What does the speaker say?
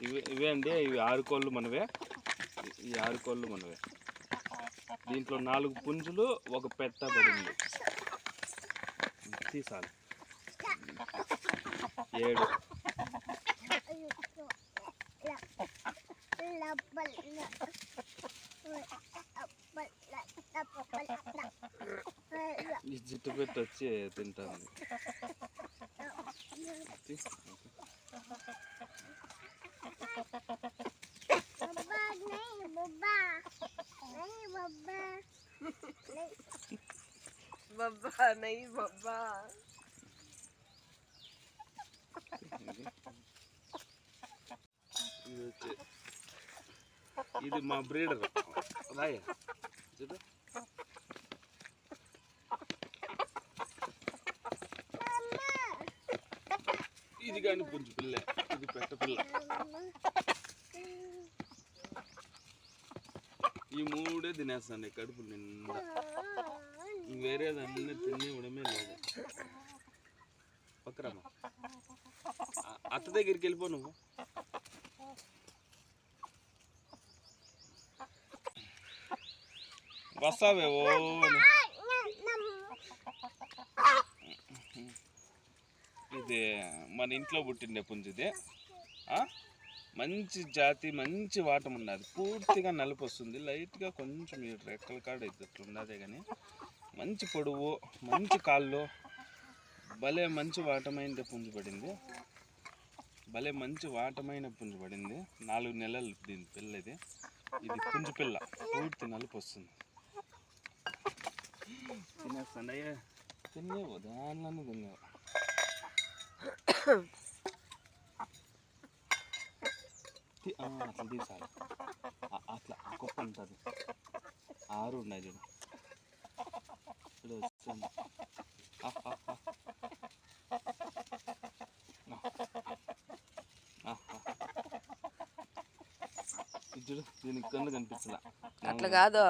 ఇవి ఇవే అండి ఇవి ఆరు కోళ్ళు మనవే. ఈ ఆరు కోళ్ళు మనవే. దీంట్లో నాలుగు పుంజులు ఒక పెట్ట పడింది తీసాలి ఏడు. ఈ జిట్టు పెట్టి వచ్చి తింటుంది తీ. బబ్బా నై బబ్బా ఇది వచ్చి ఇది మా బ్రీడర్ రాయ చూడు ఇది కానీ పుంజు పిల్ల ఇది పెట్ట పిల్ల ఈ మూడే తినేస్తాను కడుపు నిండా. వేరేదన్నీ తినేవడమే లేదు. పక్కరమ్మా అత్త దగ్గరికి వెళ్ళిపో నువ్వు. వస్తావేవో ఇది మన ఇంట్లో పుట్టిండే పుంజు ఆ? మంచి జాతి మంచి వాటం ఉన్నది. పూర్తిగా నలుపు వస్తుంది. లైట్గా కొంచెం ఈ రెక్కల కాడ ఇట్లా ఉన్నదే కానీ మంచి పొడవు మంచి కాళ్ళు భలే మంచి వాటమైన పుంజు పడింది. భలే మంచి వాటమైన పుంజు పడింది. నాలుగు నెలలు దీని పిల్ల ఇది ఇది పుంజు పిల్ల. పూర్తి నలుపు వస్తుంది. తినేస్తాను. అయ్యా తినేవు దానిలోనే తినేవు తి- ఆ, అట్లా తీసాలి అట్లా గొప్ప ఉంటుంది. ఆరు ఉన్నాయి చూడు. ఇప్పుడు వస్తుంది చూడు దీనికి కళ్ళు కనిపించలా అట్లా కాదు.